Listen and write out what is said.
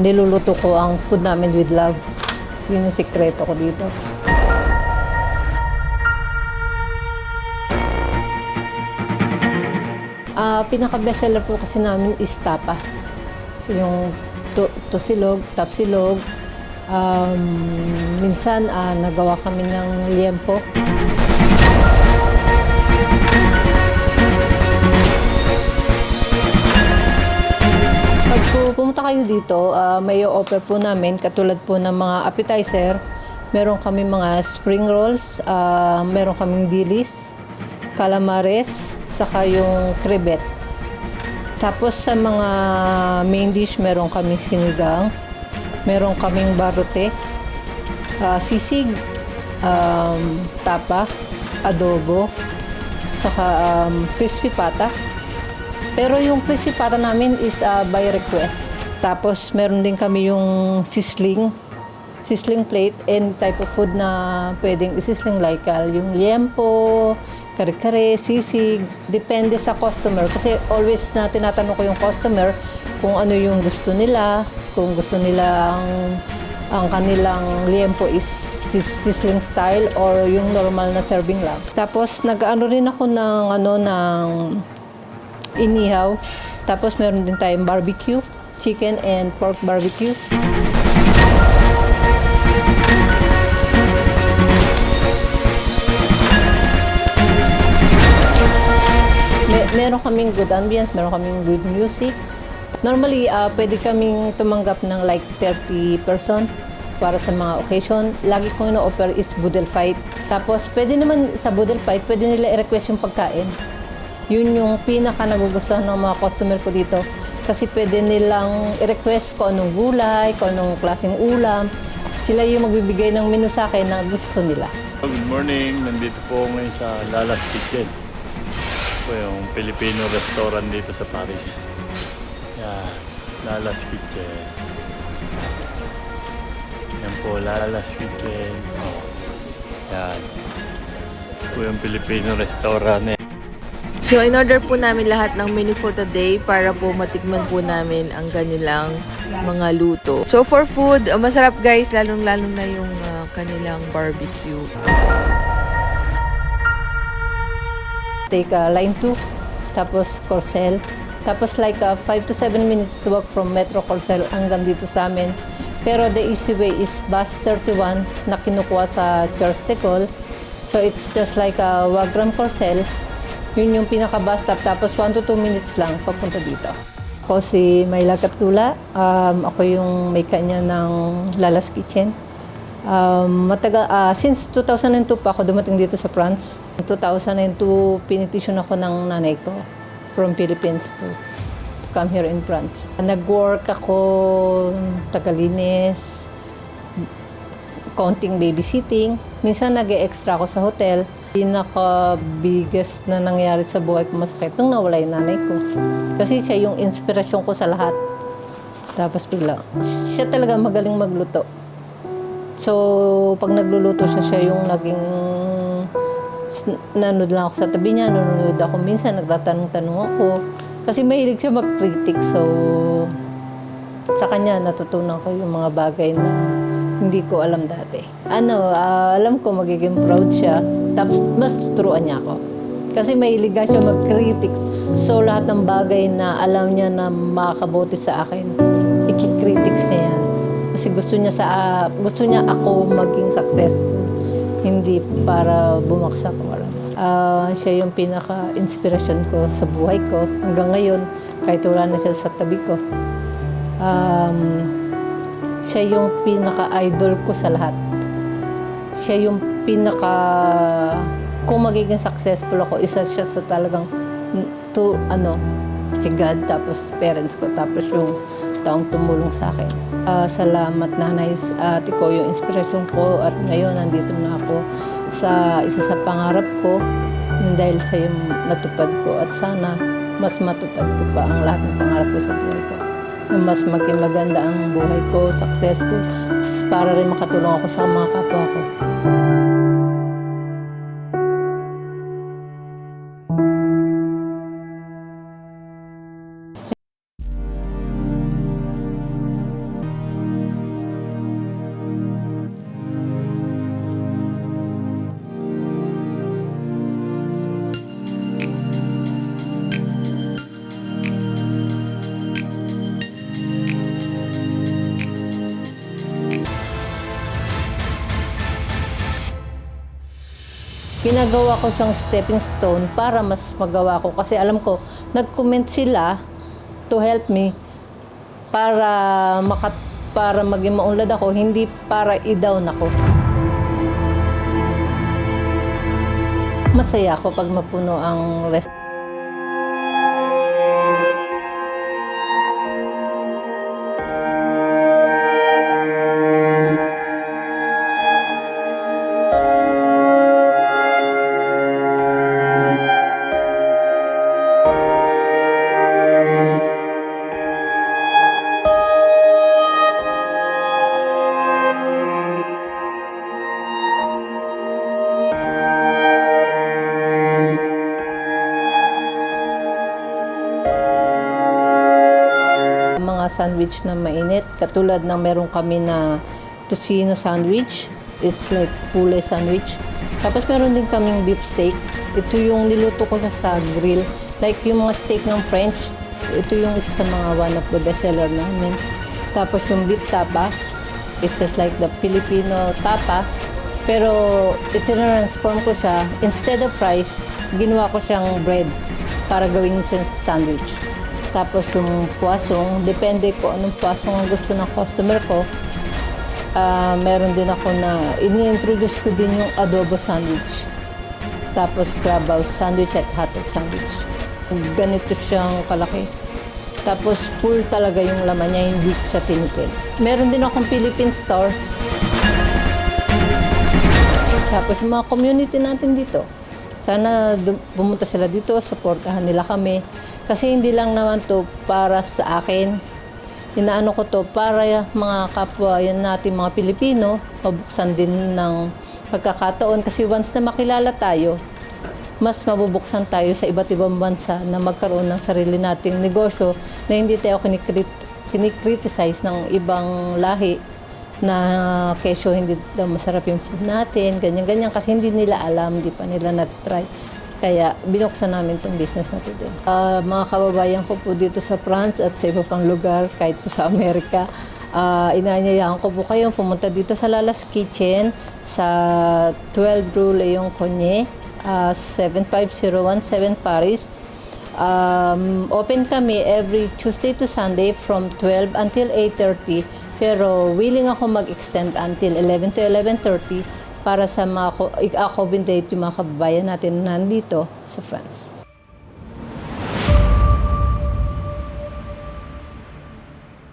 niluluto ko ang food namin with love. Yun yung sikreto ko dito. Ah, pinaka-bestseller po kasi namin is tapa. So, yung to, tosilog, tapsilog. Um, minsan, ah, nagawa kami ng liempo. Pumunta kayo dito, ah, may offer po namin, katulad po ng mga appetizer, meron kami mga spring rolls, ah, meron kaming dilis, calamares, saka yung crevet. Tapos sa mga main dish, meron kaming sinigang, meron kaming barote, ah, sisig, um, tapa, adobo, saka um, crispy pata. Pero yung crispy pata namin is ah, by request. Tapos meron din kami yung sisling, sisling plate, and type of food na pwedeng isisling like ah, yung liempo, kare-kare, sisig, depende sa customer. Kasi always na tinatanong ko yung customer kung ano yung gusto nila, kung gusto nila ang, ang kanilang liempo is sis- sisling style or yung normal na serving lang. Tapos nag-ano rin ako ng ano ng inihaw. Tapos meron din tayong barbecue, chicken and pork barbecue. May, meron kaming good ambience, meron kaming good music. Normally, ah, pwede kaming tumanggap ng like 30 person para sa mga occasion. Lagi ko ino-offer is boodle fight. Tapos, pwede naman sa boodle fight, pwede nila i-request yung pagkain. Yun yung pinaka nagugustuhan ng mga customer ko dito. Kasi pwede nilang i-request ko anong gulay, kung anong klaseng ulam. Sila yung magbibigay ng menu sa akin na gusto nila. Good morning, nandito po ngayon sa Lala's Kitchen. Po yung Filipino restaurant dito sa Paris. Yan, Lala's Kitchen. Yan po, Lala's Kitchen. Oh. Yan. Po yung Filipino restaurant eh. So, in-order po namin lahat ng menu for today para po matikman po namin ang kanilang mga luto. So, for food, uh, masarap guys, lalong-lalong na yung uh, kanilang barbecue. Take uh, line 2, tapos Corcel. Tapos like 5 to 7 minutes to walk from Metro Corcel hanggang dito sa amin. Pero the easy way is bus 31 na kinukuha sa Charles de Gaulle. So it's just like a Wagram Corcel. Yun yung pinaka-bus stop. Tapos 1 to 2 minutes lang papunta dito. Ako si Mayla Catula. Um, ako yung may kanya ng Lala's Kitchen. Um, mataga, ah, since 2002 pa ako dumating dito sa France. 2002, pinitisyon ako ng nanay ko from Philippines to, to come here in France. Nag-work ako tagalinis, konting babysitting. Minsan nag extra ako sa hotel. Pinaka-biggest na nangyari sa buhay ko masakit nung nawala yung nanay ko. Kasi siya yung inspirasyon ko sa lahat. Tapos bigla, siya talaga magaling magluto. So, pag nagluluto siya, siya yung naging... Nanood lang ako sa tabi niya, nanonood ako. Minsan, nagtatanong-tanong ako. Kasi mahilig siya mag-critic. So, sa kanya, natutunan ko yung mga bagay na hindi ko alam dati. Ano, ah, alam ko magiging proud siya. Tapos, mas tuturuan niya ako. Kasi mahilig nga siya mag-critics. So, lahat ng bagay na alam niya na makakabuti sa akin, ikikritics niya yan. Kasi gusto niya sa gusto niya ako maging successful. Hindi para bumagsak o ano. Ah, siya yung pinaka-inspirasyon ko sa buhay ko. Hanggang ngayon, kahit wala na siya sa tabi ko. Um, siya yung pinaka-idol ko sa lahat. Siya yung pinaka... Kung magiging successful ako, isa siya sa talagang to, ano, si God, tapos parents ko, tapos yung taong tumulong sa akin. Ah, salamat nanay at ikaw yung inspirasyon ko at ngayon nandito na ako sa isa sa pangarap ko dahil sa yung natupad ko at sana mas matupad ko pa ang lahat ng pangarap ko sa buhay ko. Na mas maging maganda ang buhay ko, successful, para rin makatulong ako sa mga kapwa ko. Ginagawa ko siyang stepping stone para mas magawa ko. Kasi alam ko, nag-comment sila to help me para makat para maging maunlad ako, hindi para i-down ako. Masaya ako pag mapuno ang rest. Sandwich na mainit. Katulad ng meron kami na tocino sandwich. It's like pulay sandwich. Tapos meron din kaming beef steak. Ito yung niluto ko siya sa grill. Like yung mga steak ng French. Ito yung isa sa mga one of the best seller namin. Tapos yung beef tapa. It's just like the Filipino tapa. Pero ito-transform ko siya. Instead of rice, ginawa ko siyang bread para gawing siyang sandwich. Tapos yung puwasong, depende ko anong puwasong ang gusto ng customer ko. Ah, meron din ako na, ini-introduce ko din yung adobo sandwich. Tapos crab sandwich at hotdog sandwich. Ganito siyang kalaki. Tapos full talaga yung laman niya, hindi siya tinipid. Meron din akong Philippine store. Tapos yung mga community natin dito, sana pumunta sila dito, supportahan nila kami. Kasi hindi lang naman to para sa akin. Inaano ko to para mga kapwa yan natin mga Pilipino, mabuksan din ng pagkakataon. Kasi once na makilala tayo, mas mabubuksan tayo sa iba't ibang bansa na magkaroon ng sarili nating negosyo na hindi tayo kinikrit- kinikriticize ng ibang lahi na kesyo hindi daw masarap yung food natin, ganyan-ganyan, kasi hindi nila alam, hindi pa nila na-try. Kaya binuksan namin itong business na to din. Ah, mga kababayan ko po dito sa France at sa iba pang lugar, kahit po sa Amerika, ah inaanyayahan ko po kayong pumunta dito sa Lala's Kitchen sa 12 Rue Leon Conye, ah, 75017 Paris. Um, open kami every Tuesday to Sunday from 12 until 8.30 pero willing ako mag-extend until 11 to 11.30 para sa mga ko- i-accommodate yung mga kababayan natin na nandito sa France.